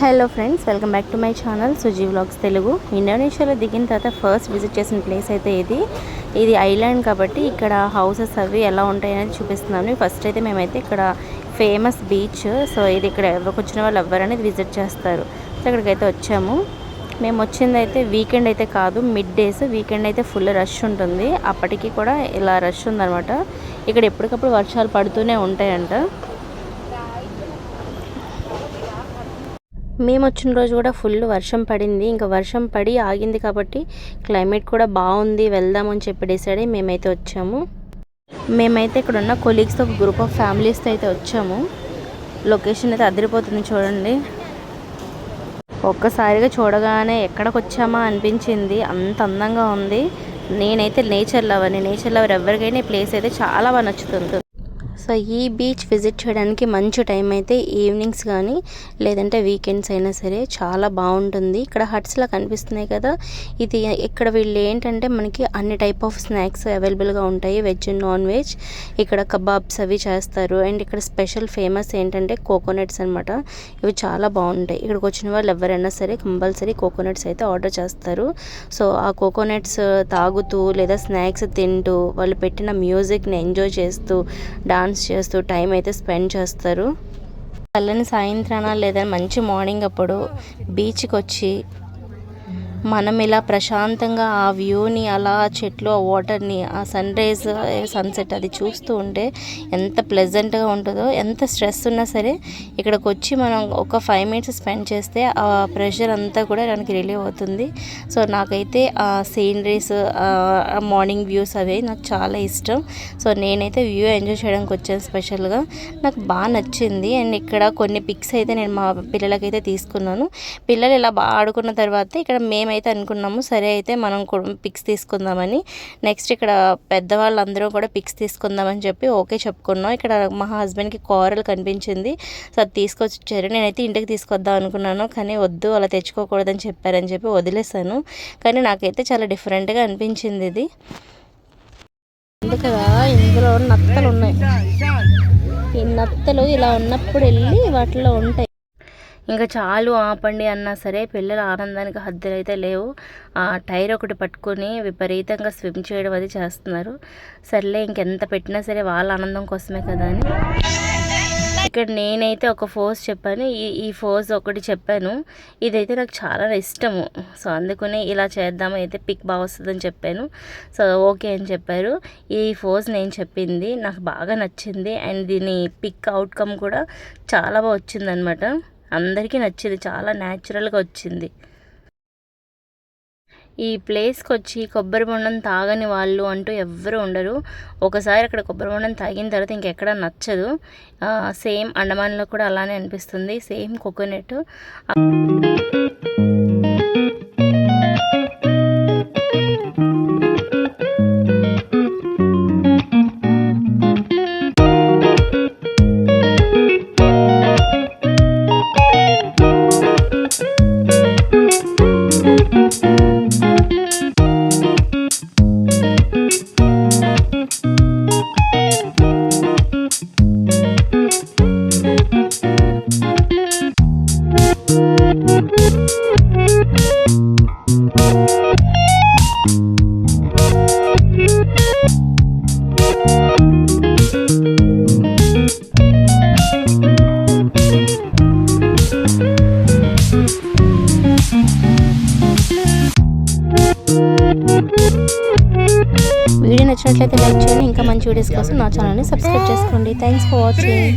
Hello friends welcome back to my channel Suji vlogs Telugu ఇండోనేషియాలో దిగిన తర్వాత first visit చేసిన ప్లేస్ అయితే ఇది. ఇది ఐలాండ్ కాబట్టి ఇక్కడ హౌసెస్ అవి ఎలా ఉంటాయి అనేది చూపిస్తున్నాను. ఫస్ట్ అయితే మేమైతే ఇక్కడ ఫేమస్ బీచ్ సో ఇది ఇక్కడ ఎవరికి వచ్చిన వాళ్ళు ఎవరనేది విజిట్ చేస్తారు. సో ఇక్కడికైతే వచ్చాము. మేము వచ్చింది అయితే వీకెండ్ అయితే కాదు మిడ్ డేస్ వీకెండ్ అయితే ఫుల్ రష్ ఉంటుంది. అప్పటికి కూడా ఇలా రష్ ఉందనమాట ఇక్కడ ఎప్పటికప్పుడు వర్షాలు పడుతూనే ఉంటాయంట. మేము వచ్చిన రోజు కూడా ఫుల్ వర్షం పడింది. ఇంకా వర్షం పడి ఆగింది కాబట్టి క్లైమేట్ కూడా బాగుంది. వెళ్దామని చెప్పి డిసైడ్ అయ్యి మేమైతే వచ్చాము. మేమైతే ఇక్కడ ఉన్న కొలీగ్స్తో ఒక గ్రూప్ ఆఫ్ ఫ్యామిలీస్తో అయితే వచ్చాము. లొకేషన్ అయితే అదిరిపోతుంది చూడండి. ఒక్కసారిగా చూడగానే ఎక్కడికి వచ్చామా అనిపించింది. అంత అందంగా ఉంది. నేనైతే నేచర్ లవర్ని నేచర్ లవర్ ఎవరికైనా ఈ ప్లేస్ అయితే చాలా బాగా నచ్చుతుంది. సో ఈ బీచ్ విజిట్ చేయడానికి మంచి టైం అయితే ఈవినింగ్స్ కానీ లేదంటే వీకెండ్స్ అయినా సరే చాలా బాగుంటుంది. ఇక్కడ హట్స్లా కనిపిస్తున్నాయి కదా. ఇది ఇక్కడ వీళ్ళు ఏంటంటే మనకి అన్ని టైప్ ఆఫ్ స్నాక్స్ అవైలబుల్గా ఉంటాయి. వెజ్ నాన్ వెజ్ ఇక్కడ కబాబ్స్ అవి చేస్తారు. అండ్ ఇక్కడ స్పెషల్ ఫేమస్ ఏంటంటే కోకోనట్స్ అనమాట ఇవి చాలా బాగుంటాయి. ఇక్కడికి వచ్చిన వాళ్ళు ఎవరైనా సరే కంపల్సరీ కోకోనట్స్ అయితే ఆర్డర్ చేస్తారు. సో ఆ కోకోనట్స్ తాగుతూ లేదా స్నాక్స్ తింటూ వాళ్ళు పెట్టిన మ్యూజిక్ని ఎంజాయ్ చేస్తూ డాన్స్ చేస్తూ టైం అయితే స్పెండ్ చేస్తారు. చల్లని సాయంత్రాన లేదా మంచి మార్నింగ్ అప్పుడు బీచ్కి వచ్చి మనం ఇలా ప్రశాంతంగా ఆ వ్యూని అలా చెట్లు ఆ వాటర్ని ఆ సన్ రైజ్ సన్సెట్ అది చూస్తూ ఉంటే ఎంత ప్లెజెంట్గా ఉంటుందో ఎంత స్ట్రెస్ ఉన్నా సరే ఇక్కడికి వచ్చి మనం ఒక ఫైవ్ మినిట్స్ స్పెండ్ చేస్తే ఆ ప్రెషర్ అంతా కూడా మనకి రిలీవ్ అవుతుంది. సో నాకైతే ఆ సీనరీస్ మార్నింగ్ వ్యూస్ అవి నాకు చాలా ఇష్టం. సో నేనైతే వ్యూ ఎంజాయ్ చేయడానికి వచ్చాను స్పెషల్గా నాకు బాగా నచ్చింది. అండ్ ఇక్కడ కొన్ని పిక్స్ అయితే నేను మా పిల్లలకైతే తీసుకున్నాను. పిల్లలు ఇలా బాగా ఆడుకున్న తర్వాత ఇక్కడ మేమైతే అయితే అనుకున్నాము సరే అయితే మనం కూడా పిక్స్ తీసుకుందామని. నెక్స్ట్ ఇక్కడ పెద్దవాళ్ళందరూ కూడా పిక్స్ తీసుకుందామని చెప్పి ఓకే చెప్పుకున్నాం. ఇక్కడ మా హస్బెండ్కి కూరలు కనిపించింది. సో అది తీసుకొచ్చారు. నేనైతే ఇంటికి తీసుకొద్దాం అనుకున్నాను కానీ వద్దు అలా తెచ్చుకోకూడదని చెప్పారని చెప్పి వదిలేసాను కానీ నాకైతే చాలా డిఫరెంట్గా అనిపించింది ఇది. కదా ఇందులో నత్తలు ఉన్నాయి ఈ నత్తలు ఇలా ఉన్నప్పుడు వెళ్ళి వాటిలో ఉంటాయి. ఇంకా చాలు ఆపండి అన్నా సరే పిల్లల ఆనందానికి హద్దులు అయితే లేవు. ఆ టైర్ ఒకటి పట్టుకొని విపరీతంగా స్విమ్ చేయడం అది చేస్తున్నారు. సర్లే ఇంకెంత పెట్టినా సరే వాళ్ళ ఆనందం కోసమే కదా అని. ఇక్కడ నేనైతే ఒక ఫోజ్ చెప్పాను. ఈ ఈ ఫోజ్ ఒకటి చెప్పాను. ఇదైతే నాకు చాలా ఇష్టము. సో అందుకనే ఇలా చేద్దాము అయితే పిక్ బాగా వస్తుందని చెప్పాను. సో ఓకే అని చెప్పారు. ఈ ఫోజ్ నేను చెప్పింది నాకు బాగా నచ్చింది. అండ్ దీని పిక్ అవుట్కమ్ కూడా చాలా బాగా వచ్చిందనమాట అందరికీ నచ్చింది చాలా న్యాచురల్గా వచ్చింది. ఈ ప్లేస్కి వచ్చి కొబ్బరి బొండం తాగని వాళ్ళు అంటూ ఎవ్వరూ ఉండరు. ఒకసారి అక్కడ కొబ్బరి బొండం తాగిన తర్వాత ఇంకెక్కడ నచ్చదు. సేమ్ అండమాన్లో కూడా అలానే అనిపిస్తుంది. Same coconut. వీడియో నచ్చినట్లయితే లైక్ చేయండి ఇంకా మంచి వీడియోస్ కోసం నా ఛానల్ని సబ్స్క్రైబ్ చేసుకోండి. Thanks for watching